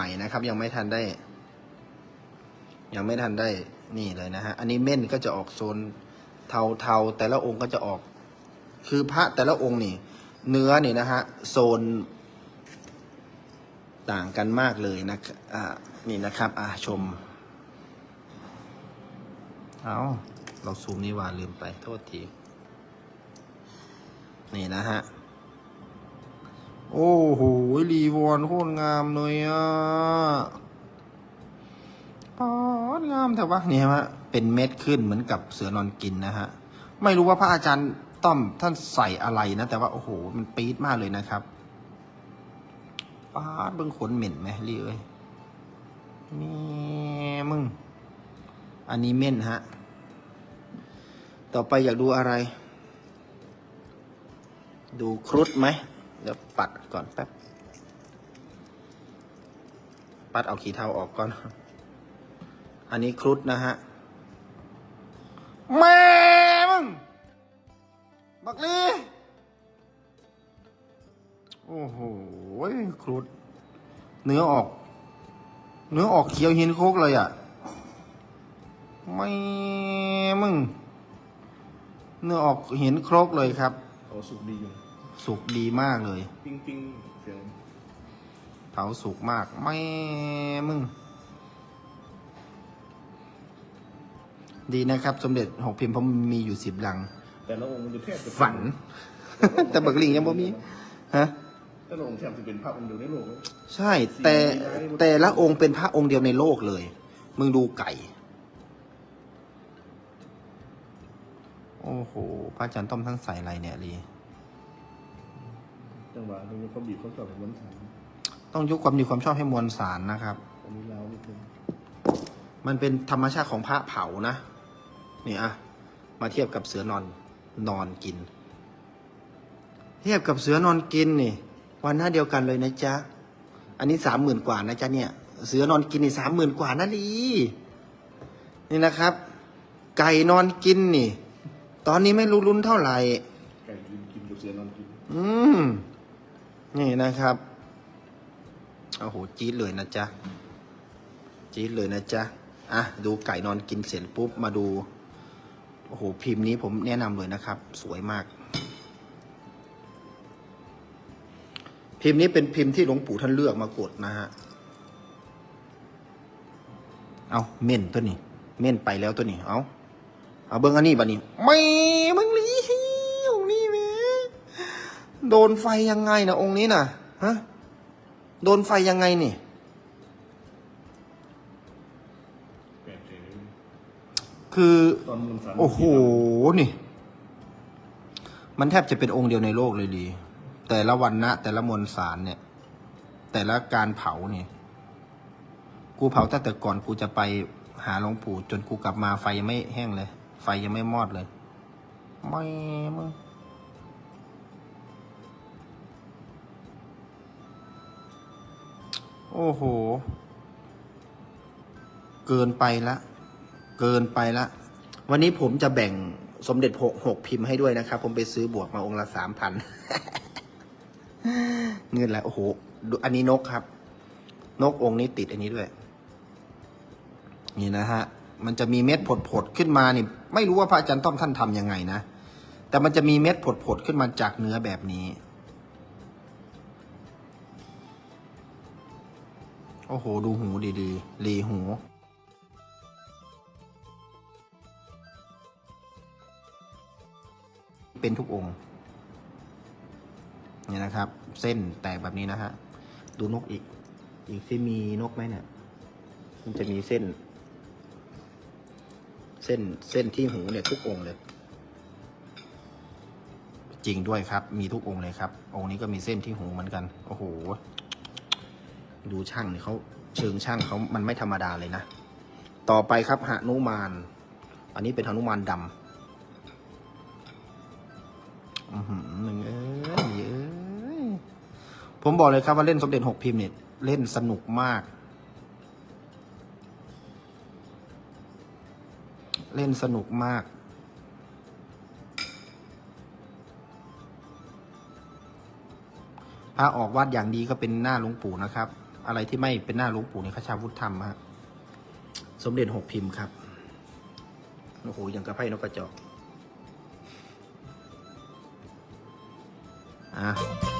ใหม่นะครับ ยังไม่ทันได้ ยังไม่ทันได้นี่เลยนะฮะอันนี้เม่นก็จะออกโซนเทาเทาๆแต่ละองค์ก็จะออก คือพระแต่ละองค์นี่ เนื้อนี่นะฮะโซนต่างกันมากเลยนะอ่านี่นะครับอ่าชมเอาเราซูมนี่ว่าลืมไปโทษที นี่นะฮะ โอ้โหรีวอนโคตรงามเลยอะปอดงามแต่ว่านี่ฮะเป็นเม็ดขึ้นเหมือนกับเสือนอนกินนะฮะ ไม่รู้ว่าพระอาจารย์ต้อมท่านใส่อะไรนะ แต่ว่าโอ้โห มันปี๊ดมากเลยนะครับปาดเบิ่งขนเหม็นไหมรีเอ้ยแม่มึง อันนี้เม่นฮะ ต่อไปอยากดูอะไร ดูครุฑไหม เดี๋ยวปัดก่อนแป๊บ ปัดเอาขีเทาออกก่อน อันนี้ครุฑนะฮะ แม่มึง บักลี โอ้โหครุฑเนื้อออก เนื้อออกเขียวหินโคกเลยอะ ไม่มึง เนื้อออกเห็นครกเลยครับเขาสุกดีอยู่ สุกดีมากเลย ปิ้งปิ้งเสียงเผาสุกมากไม่มึง ดีนะครับ สมเด็จหกพิมพ์ผมมีอยู่สิบลัง แต่ละองค์มันจะแทบจะฝัน แต่บักลิงยังบ่มี ฮะแต่ละองค์แทบจะเป็นภาพองค์เดียวในโลกเลยใช่ แต่แต่ละองค์เป็นพระองค์เดียวในโลกเลย มึงดูไก่ โอ้โห พระอาจารย์ต้อมท่านใส่อะไรเนี่ยลี จังหวะตรงนี้เขาบีบเขาสอบเหมือนสามต้องยกความดีความชอบให้มวลสารนะครับ อันนี้ลาวนิดนึงมันเป็นธรรมชาติของพระเผานะ นี่อะมาเทียบกับเสือนอนนอนกิน เทียบกับเสือนอนกินนี่ วันหน้าเดียวกันเลยนะจ๊ะ อันนี้สามหมื่นกว่านะจ๊ะเนี่ย เสือนอนกินนี่สามหมื่นกว่านะลีนี่นะครับ ไก่นอนกินนี่ ตอนนี้ไม่รู้ลุ้นเท่าไหร่ ไก่กินกินกับเสือนอนกิน อืม นี่นะครับ โอ้โห จี๊ดเลยนะจ๊ะ จี๊ดเลยนะจ๊ะ อะ ดูไก่นอนกินเสร็จปุ๊บ มาดู โอ้โห พิมพ์นี้ผมแนะนำเลยนะครับ สวยมาก พิมพ์นี้เป็นพิมพ์ที่หลวงปู่ท่านเลือกมากดนะฮะ เอาเม่นตัวนี้ เม่นไปแล้วตัวนี้ เอาเอาเบิ้งอันนี้บัดนี้ ไม่มึง โดนไฟยังไงนะองค์นี้นะฮะโดนไฟยังไงนี่คือโอ้โหนี่ มันแทบจะเป็นองค์เดียวในโลกเลยดี แต่ละวันนะแต่ละมวลสารเนี่ย แต่ละการเผาเนี่ยกูเผาตั้งแต่ก่อนกูจะไปหาหลวงปู่จนกูกลับมาไฟยังไม่แห้งเลย ไฟยังไม่มอดเลย ไม่มึง โอ้โห เกินไปละ เกินไปละ วันนี้ผมจะแบ่งสมเด็จหกหกพิมพ์ให้ด้วยนะครับ ผมไปซื้อบวกมาองค์ละสามพันเงินแล้วโอ้โหอันนี้นกครับ นกองค์นี้ติดอันนี้ด้วย นี่นะฮะ มันจะมีเม็ดผดๆขึ้นมานี่ ไม่รู้ว่าพระอาจารย์ต้อมท่านทำยังไงนะ แต่มันจะมีเม็ดผดๆขึ้นมาจากเนื้อแบบนี้ โอ้โห ดูหูดีๆรีหู เป็นทุกองค์เนี่ยนะครับ เส้นแตกแบบนี้นะฮะ ดูนกอีก อีกที่มีนกไหมเนี่ย มันจะมีเส้น เส้นเส้นที่หูเนี่ยทุกองค์เลย จริงด้วยครับ มีทุกองค์เลยครับ องค์นี้ก็มีเส้นที่หูเหมือนกัน โอ้โห ดูช่างเนี่ยเขาเชิงช่างเขามันไม่ธรรมดาเลยนะ ต่อไปครับหนุมาน อันนี้เป็นหนุมานดำอือหือหนึ่งเอ้ยเอ้ยผมบอกเลยครับว่าเล่นสมเด็จหกพิมพ์เนี่ยเล่นสนุกมาก เล่นสนุกมากพระออกวัดอย่างดีก็เป็นหน้าหลวงปู่นะครับ อะไรที่ไม่เป็นหน้าหลวงปู่ในขชาวุฒธรรมฮะสมเด็จหกพิมพ์ครับโอ้โหอย่างกระไพ่นกกระจอกอะ